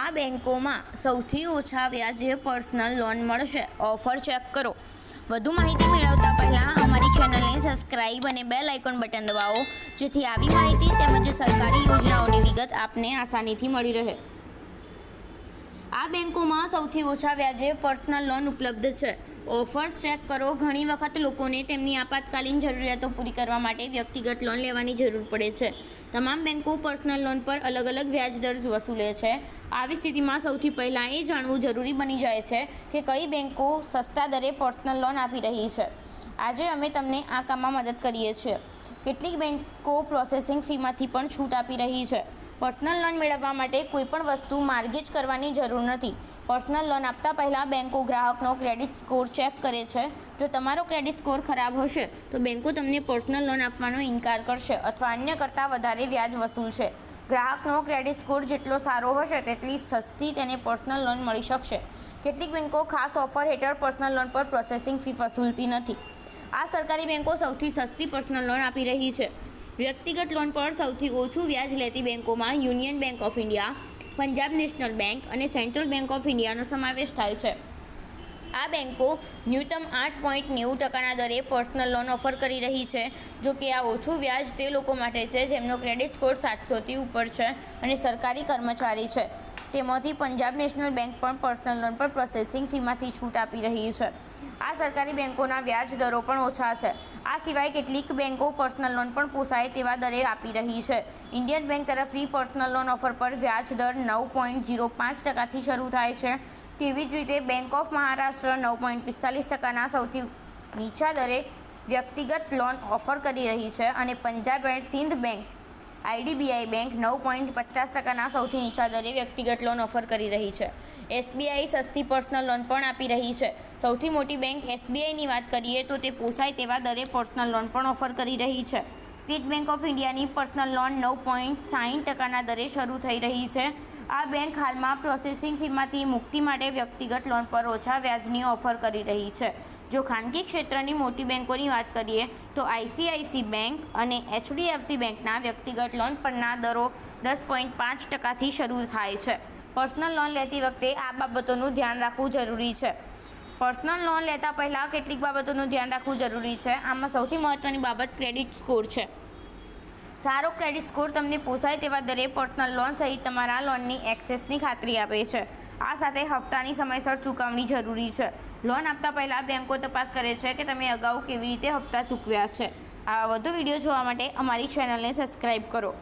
આ બેંકોમાં સૌથી ઓછા વ્યાજે પર્સનલ લોન મળશે. ઓફર ચેક કરો. વધુ માહિતી મેળવતા પહેલાં અમારી ચેનલને સબસ્ક્રાઇબ અને બેલ આઇકોન બટન દબાવો, જેથી આવી માહિતી તેમજ સરકારી યોજનાઓની વિગત આપને આસાનીથી મળી રહે. આ બેન્કોમાં સૌથી ઓછા વ્યાજે પર્સનલ લોન ઉપલબ્ધ છે. ઓફર્સ ચેક કરો. ઘણી વખત લોકોને તેમની આપાતકાલીન જરૂરિયાતો પૂરી કરવા માટે વ્યક્તિગત લોન લેવાની જરૂર પડે છે. તમામ બેન્કો પર્સનલ લોન પર અલગ અલગ વ્યાજ દર વસૂલે છે. આવી સ્થિતિમાં સૌથી પહેલાં એ જાણવું જરૂરી બની જાય છે કે કઈ બેંકો સસ્તા દરે પર્સનલ લોન આપી રહી છે. આજે અમે તમને આ કામમાં મદદ કરીએ છીએ. કેટલીક બેન્કો પ્રોસેસિંગ ફીમાંથી પણ છૂટ આપી રહી છે. પર્સનલ લોન મેળવવા માટે કોઈ પણ વસ્તુ માર્ગેજ કરવાની જરૂર નથી. પર્સનલ લોન આપતા પહેલાં બેંકો ગ્રાહકનો ક્રેડિટ સ્કોર ચેક કરે છે. જો તમારો ક્રેડિટ સ્કોર ખરાબ હશે, તો બેંકો તમને પર્સનલ લોન આપવાનો ઇનકાર કરશે અથવા અન્ય કરતાં વધારે વ્યાજ વસૂલશે ગ્રાહકનો ક્રેડિટ સ્કોર જેટલો સારો હશે, તેટલી સસ્તી તેને પર્સનલ લોન મળી શકશે. કેટલીક બેંકો ખાસ ઓફર હેઠળ પર્સનલ લોન પર પ્રોસેસિંગ ફી વસૂલતી નથી. આ સરકારી બેંકો સૌથી સસ્તી પર્સનલ લોન આપી રહી છે. વ્યક્તિગત લોન પર સૌથી ઓછું વ્યાજ લેતી બેંકોમાં Union Bank of India, Punjab National Bank અને સેન્ટ્રલ બેંક ઓફ ઇન્ડિયાનો સમાવેશ થાય છે. આ બેન્કો ન્યૂનતમ આઠ પોઈન્ટ નેવું ટકાના દરે પર્સનલ લોન ઓફર કરી રહી છે, જો કે આ ઓછું વ્યાજ તે લોકો માટે છે જેમનો ક્રેડિટ સ્કોર સાતસોથી ઉપર છે અને સરકારી કર્મચારી છે. તેમાંથી પંજાબ નેશનલ બેંક પણ પર્સનલ લોન પર પ્રોસેસિંગ ફીમાંથી છૂટ આપી રહી છે. આ સરકારી બેંકોના વ્યાજ દરો પણ ઓછા છે. આ સિવાય કેટલીક બેંકો પર્સનલ લોન પણ પોસાય તેવા દરે આપી રહી છે. ઇન્ડિયન બેંક તરફથી પર્સનલ લોન ઓફર પર વ્યાજ દર નવ પોઈન્ટ ઝીરો પાંચ ટકાથી શરૂ થાય છે. તેવી જ રીતે બેંક ઓફ મહારાષ્ટ્ર નવ પોઈન્ટ પિસ્તાલીસ ટકાના સૌથી નીચા દરે વ્યક્તિગત લોન ઓફર કરી રહી છે અને Punjab and Sind Bank IDBI Bank નવ પોઈન્ટ પચાસ ટકાના સૌથી નીચા દરે વ્યક્તિગત લોન ઓફર કરી રહી છે. એસબીઆઈ સસ્તી પર્સનલ લોન પણ આપી રહી છે. સૌથી મોટી બેંક એસબીઆઈની વાત કરીએ તો તે પોસાય તેવા દરે પર્સનલ લોન પણ ઓફર કરી રહી છે. સ્ટેટ બેંક ઓફ ઇન્ડિયાની પર્સનલ લોન નવ પોઈન્ટ સાહીઠ ટકાના દરે શરૂ થઈ રહી છે. આ બેંક હાલમાં પ્રોસેસિંગ ફીમાંથી મુક્તિ માટે વ્યક્તિગત લોન પર ઓછા વ્યાજની ઓફર કરી રહી છે. જો ખાનગી ક્ષેત્રની મોટી બેન્કોની વાત કરીએ તો આઈસીઆઈસી બેંક અને એચડીએફસી બેંકના વ્યક્તિગત લોન પરના દરો દસ પોઈન્ટ પાંચ ટકાથી શરૂ થાય છે. પર્સનલ લોન લેતી વખતે આ બાબતોનું ધ્યાન રાખવું જરૂરી છે. પર્સનલ લોન લેતા પહેલાં કેટલીક બાબતોનું ધ્યાન રાખવું જરૂરી છે. આમાં સૌથી મહત્ત્વની બાબત ક્રેડિટ સ્કોર છે. સારો ક્રેડિટ સ્કોર તમને પોસાય તેવા દરે પર્સનલ લોન સહિત તમારા લોનની એક્સેસની ખાતરી આપે છે. આ સાથે હપ્તાની સમયસર ચૂકવણી જરૂરી છે. લોન આપતા પહેલાં બેંકો તપાસ કરે છે કે તમે અગાઉ કેવી રીતે હપ્તા ચૂકવ્યા છે. આવા વધુ વીડિયો જોવા માટે અમારી ચેનલને સબસ્ક્રાઈબ કરો.